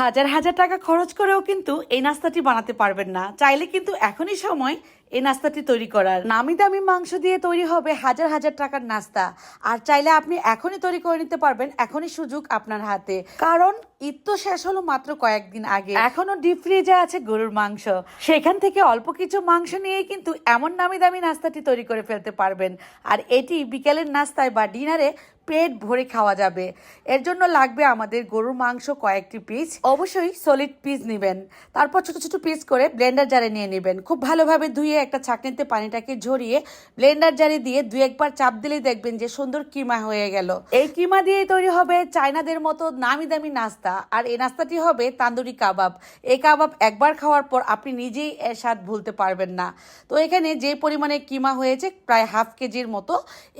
হাজার হাজার টাকা খরচ করেও কিন্তু এই নাস্তাটি বানাতে পারবেন না। চাইলে কিন্তু এখনই সময় এই নাস্তাটি তৈরি করার। নামি দামি মাংস দিয়ে তৈরি হবে হাজার হাজার টাকার নাস্তা। আর চাইলে আপনি এখনই তৈরি করে নিতে পারবেন, এখনই সুযোগ আপনার হাতে। কারণ ঈদ তো শেষ হলো মাত্র কয়েকদিন আগে। এখনও ডিপ ফ্রিজে আছে গরুর মাংস। সেখান থেকে অল্প কিছু মাংস নিয়েই কিন্তু এমন নামি দামি নাস্তাটি তৈরি করে ফেলতে পারবেন। আর এটি বিকেলের নাস্তায় বা ডিনারে পেট ভরে খাওয়া যাবে। এর জন্য লাগবে আমাদের গরুর মাংস কয়েকটি পিস। অবশ্যই সলিড পিস নেবেন। তারপর ছোট ছোট পিস করে ব্লেন্ডার জারে নিয়ে নেবেন। খুব ভালোভাবে ধুয়ে একটা ছাঁকনিতে পানিটাকে ঝরিয়ে ব্লেন্ডার জারি দিয়ে দু একবার চাপ দিলেই দেখবেন যে সুন্দর কিমা হয়ে গেল। এই কিমা দিয়েই তৈরি হবে চায়নাদের মতো নামি দামি নাস্তা। আর এই নাস্তাটি হবে তান্দুরি কাবাব। এই কাবাব একবার খাওয়ার পর আপনি নিজেই এর স্বাদ ভুলতে পারবেন না। তো এখানে যে পরিমাণে কিমা হয়েছে প্রায় হাফ কেজির মতো।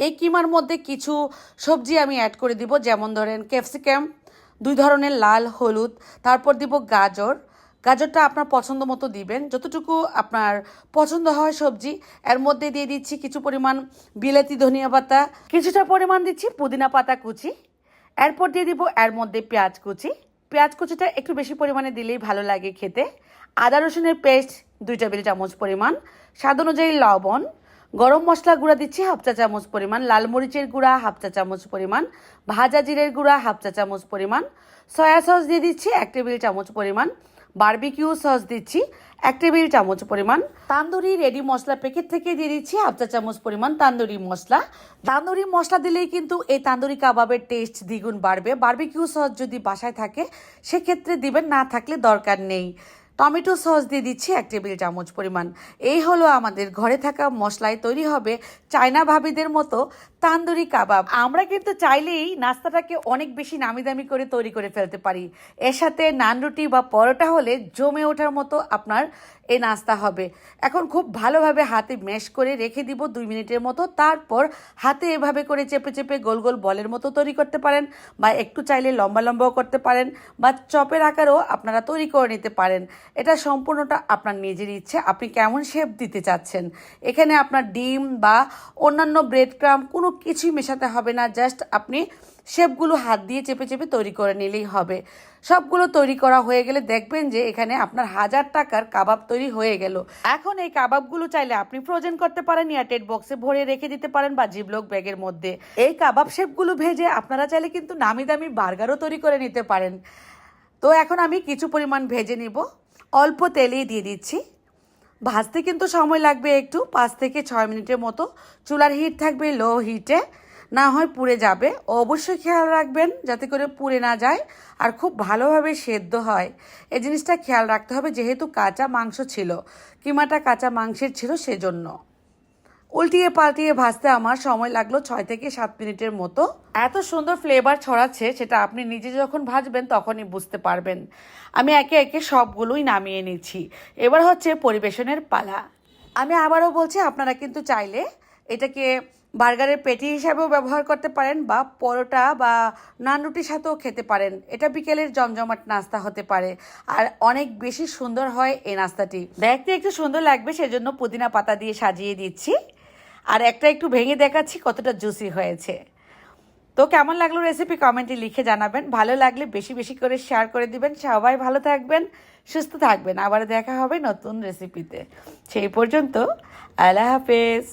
এই কিমার মধ্যে কিছু সবজি আমি অ্যাড করে দিব। যেমন ধরেন ক্যাপসিকাম, দুই ধরনের লাল হলুদ, তারপর দিব গাজর গাজরটা আপনার পছন্দ মতো দিবেন। যতটুকু আপনার পছন্দ হয় সবজি, এর মধ্যে দিয়ে দিচ্ছি কিছু পরিমাণ বিলাতি ধনিয়া পাতা, কিছুটা পরিমাণ দিচ্ছি পুদিনা পাতা কুচি, এরপর দিয়ে দিব এর মধ্যে পেঁয়াজ কুচি। পেঁয়াজ কুচিটা একটু বেশি পরিমাণে দিলেই ভালো লাগে খেতে। আদা রসুনের পেস্ট, দুই টেবিল চামচ পরিমাণ। স্বাদ অনুযায়ী লবণ। গরম মশলা গুঁড়া দিচ্ছি হাফ চা চামচ পরিমাণ। লাল মরিচের গুঁড়া হাফ চা চামচ পরিমাণ। ভাজা জিরের গুঁড়া হাফ চা চামচ পরিমাণ। সয়া সস দিয়ে দিচ্ছি এক টেবিল চামচ পরিমাণ। বারবিকিউ সস দিচ্ছি। এক টেবিল চামচ পরিমাণ। তান্দুরি রেডি মশলা প্যাকেট থেকে দিয়ে দিচ্ছি হাফ চা চামচ পরিমাণ তান্দুরি মশলা। তান্দুরি মশলা দিলেই কিন্তু এই তান্দুরি কাবাবের টেস্ট দ্বিগুণ বাড়বে। বার্বিকিউ সস যদি বাসায় থাকে, সেক্ষেত্রে দিবেন, না থাকলে দরকার নেই। টমেটো সস দিয়ে দিচ্ছি এক টেবিল চামচ পরিমাণ। এই হলো আমাদের ঘরে থাকা মশলায় তৈরি হবে চায়না ভাবিদের মতো তান্দুরি কাবাব। আমরা কিন্তু চাইলেই নাস্তাটাকে অনেক বেশি নামি দামি করে তৈরি করে ফেলতে পারি। এর সাথে নান রুটি বা পরোটা হলে জমে ওঠার মতো আপনার এই নাস্তা হবে। এখন খুব ভালোভাবে হাতে ম্যাশ করে রেখে দিব দুই মিনিটের মতো। তারপর হাতে এভাবে করে চেপে চেপে গোল গোল বলের মতো তৈরি করতে পারেন বা একটু চাইলে লম্বা লম্বাও করতে পারেন বা চপের আকারও আপনারা তৈরি করে নিতে পারেন। এটা সম্পূর্ণটা আপনার নিজের ইচ্ছে। আপনি কেমন শেপ দিতে চাচ্ছেন? এখানে আপনার ডিম বা অন্যান্য ব্রেড ক্রাম কোনো কিছুই মেশাতে হবে না জাস্ট আপনি শেপগুলো হাত দিয়ে চেপে চেপে তৈরি করে নিলেই হবে। সবগুলো তৈরি করা হয়ে গেলে দেখবেন যে এখানে আপনার হাজার টাকার কাবাব তৈরি হয়ে গেল। এখন এই কাবাবগুলো চাইলে আপনি ফ্রোজেন করতে পারেন এয়ারটেড বক্সে ভরে রেখে দিতে পারেন বা জিবলক ব্যাগের মধ্যে। এই কাবাব শেপগুলো ভেজে আপনারা চাইলে কিন্তু নামি দামি বার্গারও তৈরি করে নিতে পারেন। তো এখন আমি কিছু পরিমাণ ভেজে নিব। অল্প তেলেই দিয়ে দিচ্ছি। ভাজতে কিন্তু সময় লাগবে একটু, পাঁচ থেকে ছয় মিনিটের মতো। চুলার হিট থাকবে লো হিটে না হয় পুড়ে যাবে। অবশ্যই খেয়াল রাখবেন যাতে করে পুড়ে না যায় আর খুব ভালোভাবে সেদ্ধ হয়। এই জিনিসটা খেয়াল রাখতে হবে, যেহেতু কাঁচা মাংস ছিল, কিমাটা কাঁচা মাংসের ছিল সেজন্য। উল্টিয়ে পাল্টিয়ে ভাজতে আমার সময় লাগল ছয় থেকে সাত মিনিটের মতো। এত সুন্দর ফ্লেভার ছড়াচ্ছে, সেটা আপনি নিজে যখন ভাজবেন তখনই বুঝতে পারবেন। আমি একে একে সবগুলোই নামিয়ে নিচ্ছি। এবার হচ্ছে পরিবেশনের পালা। আমি আবারও বলছি, আপনারা কিন্তু চাইলে এটাকে বার্গারের পেটি হিসাবেও ব্যবহার করতে পারেন বা পরোটা বা নান রুটির সাথেও খেতে পারেন। এটা বিকেলের জমজমাট নাস্তা হতে পারে। আর অনেক বেশি সুন্দর হয় এই নাস্তাটি। দেখতে একটু সুন্দর লাগবে, সেজন্য পুদিনা পাতা দিয়ে সাজিয়ে দিচ্ছি। আর একটা একটু ভেঙে দেখাচ্ছি কতটা জুসি হয়েছে। তো কেমন লাগল রেসিপি কমেন্টে লিখে জানাবেন। ভালো লাগলে বেশি বেশি করে শেয়ার করে দিবেন। সবাই ভালো থাকবেন, সুস্থ থাকবেন। আবার দেখা হবে নতুন রেসিপিতে সেই পর্যন্ত, আল্লাহ হাফেজ।